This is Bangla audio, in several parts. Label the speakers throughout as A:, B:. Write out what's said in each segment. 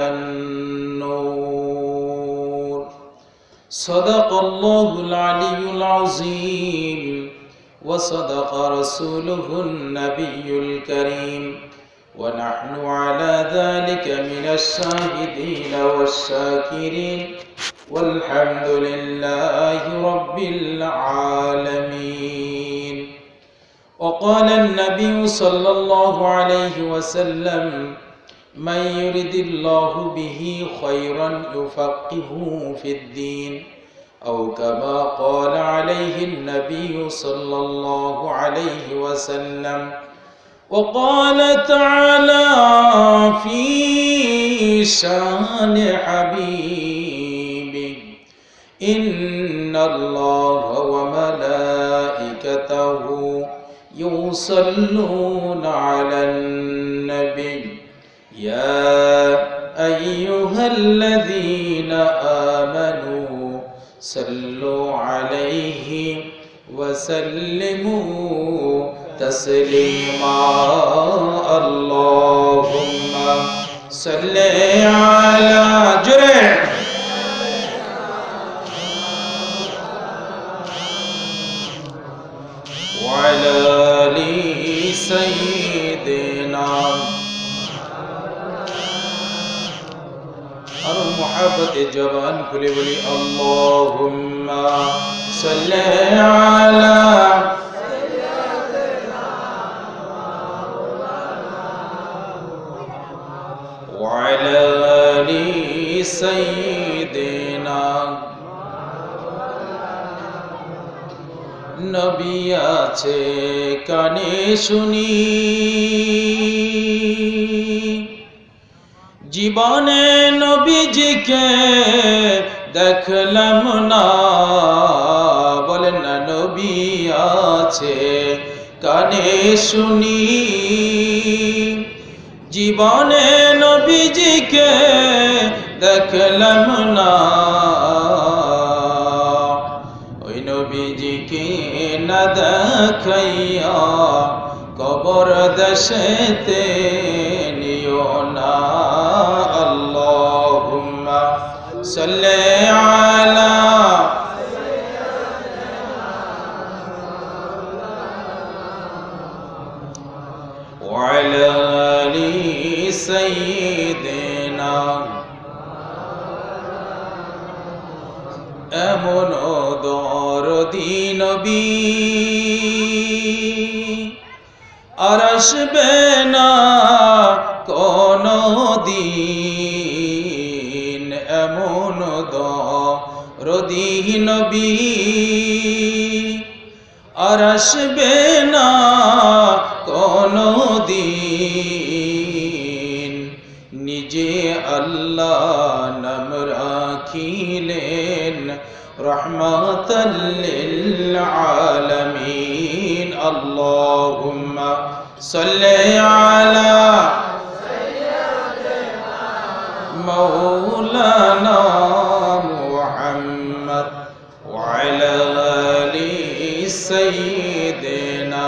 A: النور. صدق الله العلي العظيم وصدق رسوله النبي الكريم. ونحن على ذلك من الشاهدين والشاكرين. والحمد لله رب العالمين. وقال النبي صلى الله عليه وسلم من يرد الله به خيرا يفقهه في الدين أو كما قال عليه النبي صلى الله عليه وسلم وقال تعالى في شان حبيبه إن الله وملائكته يصلون على النبي. يا أيها الذين آمنوا صلوا عليه وسلموا تسليما. اللهم صل على جرع وعلى آل سيدنا আর মোহাবতে জবান খুলে বলি আল্লাহুম্মা সাল্লি আলা وعلى آل سيدنا নবী আছে কানে শুনি জীবনে নবীজিকে দেখলাম না। বলেন না, নবী আছে, কানে শুনি। জীবনে নবীজিকে দেখলাম না। ওই নবীজিকে না দেখাইয়া কবর দেশেতে নিও না। সঈদিনা এমন দরদিন আর আসবে না কোন দিন এমন দরদিন আর আসবে না কোন দিন নিজে আল্লাহ নাম রাখিলেন রহমতাল্লিল আলামিন আল্লাহুম্মা সাল্লি আলা مولانا محمد وعلى آل سيدنا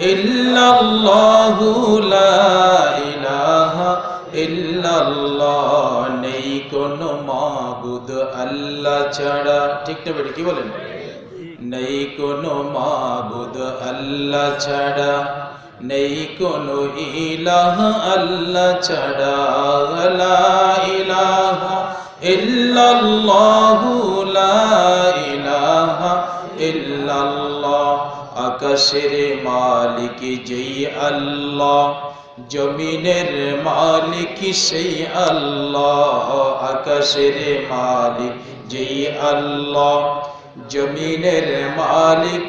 A: ইল্লাল্লাহু লা ইলাহা ইল্লাল্লাহ, নেই কোনো মাবুদ আল্লাহ ছাড়া। ঠিক না বেটি, কি বলেন? নেই কোনো মাবুদ আল্লাহ ছাড়া, নেই কোনো ইলাহ আল্লাহ ছাড়া। লা ইলাহা ইল্লাল্লাহু লা ইলাহা ইল্লাল্লাহ। আকাশের মালিক যেই আল্লাহ, জমিনের মালিক সেই আল্লাহ, আকাশের মালিক যেই আল্লাহ, জমিনের মালিক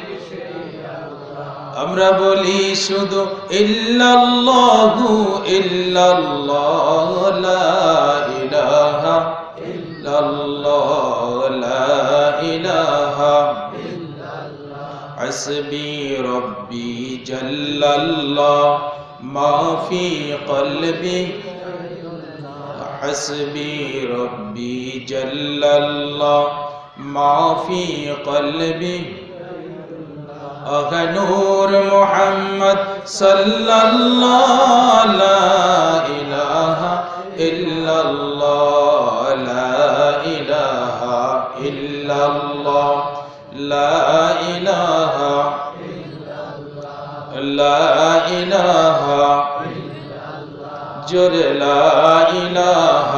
A: আমরা বলি শুধু ইল্লাল্লাহু ইল্লাল্লাহ, লা ইলাহা ইল্লাল্লাহ, লা ইলাহা حسبي ربي جل الله. ما في قلبي حسبي ربي جل الله. ما في قلبي أغ نور محمد صلى الله لا إله جر لا إله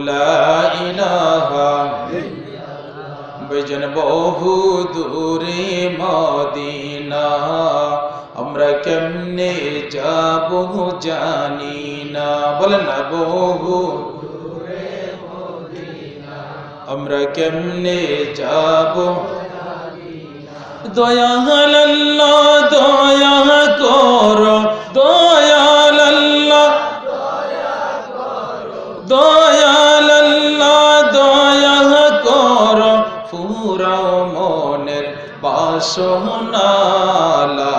A: لا إله বেজন বহু দূরে মদিনা আমরা কেমনে যাব জানি না বলেন না বহু আমরা কেমনে যাব দয়াল আল্লাহ দয়া কর দয়াল আল্লাহ দয়াল আল্লাহ দয়া কর। ফুরাও মনের বাসনা লা